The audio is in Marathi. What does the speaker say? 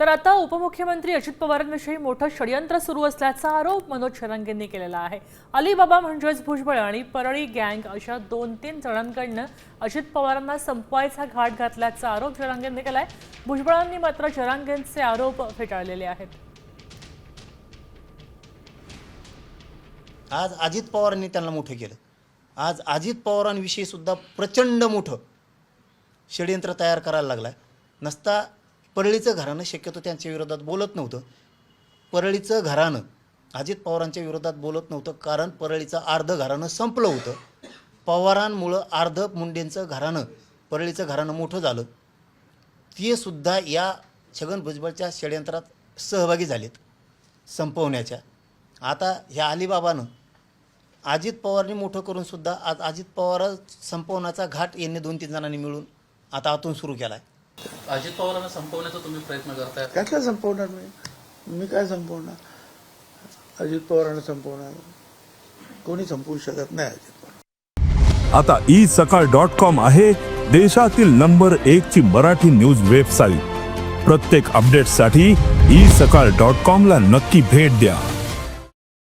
तर आता उपमुख्यमंत्री अजित पवारांविषयी मोठं षडयंत्र सुरू असल्याचा आरोप मनोज शरंगेंनी केलेला आहे. अलीबाबा म्हणजेच भुजबळ आणि परळी गँग अशा दोन तीन जणांकडनं अजित पवारांना संपवायचा घाट घातल्याचा आरोप जरांगेंनी केलाय. भुजबळांनी मात्र जरांगेंचे आरोप फेटाळलेले आहेत. आज अजित पवारांनी त्यांना मोठं केलं. आज अजित पवारांविषयी सुद्धा प्रचंड मोठं षडयंत्र तयार करायला लागलाय. नसता परळीचं घराणं शक्यतो त्यांच्या विरोधात बोलत नव्हतं. परळीचं घराणं अजित पवारांच्या विरोधात बोलत नव्हतं कारण परळीचं अर्ध घराणं संपलं होतं. पवारांमुळं अर्ध मुंडेंचं घराणं परळीचं घराणं मोठं झालं. ते सुद्धा या छगन भुजबळच्या षडयंत्रात सहभागी झालेत संपवण्याच्या. आता ह्या अलिबाबानं अजित पवारने मोठं करूनसुद्धा आज अजित पवार संपवण्याचा घाट यांनी दोन तीन जणांनी मिळून आता आतून सुरू केला आहे अजित पवारांना संपवण्याचा तुम्ही प्रयत्न करताय? काय संपवणार मी? मी काय संपवणार? अजित पवारांना संपवणार? कोणी संपवू शकत नाही अजित पवार. आता ई सकाळ डॉट कॉम आहे देशातील नंबर एक ची मराठी न्यूज वेबसाईट प्रत्येक अपडेटसाठी ई सकाळ डॉट कॉम ला नक्की भेट द्या.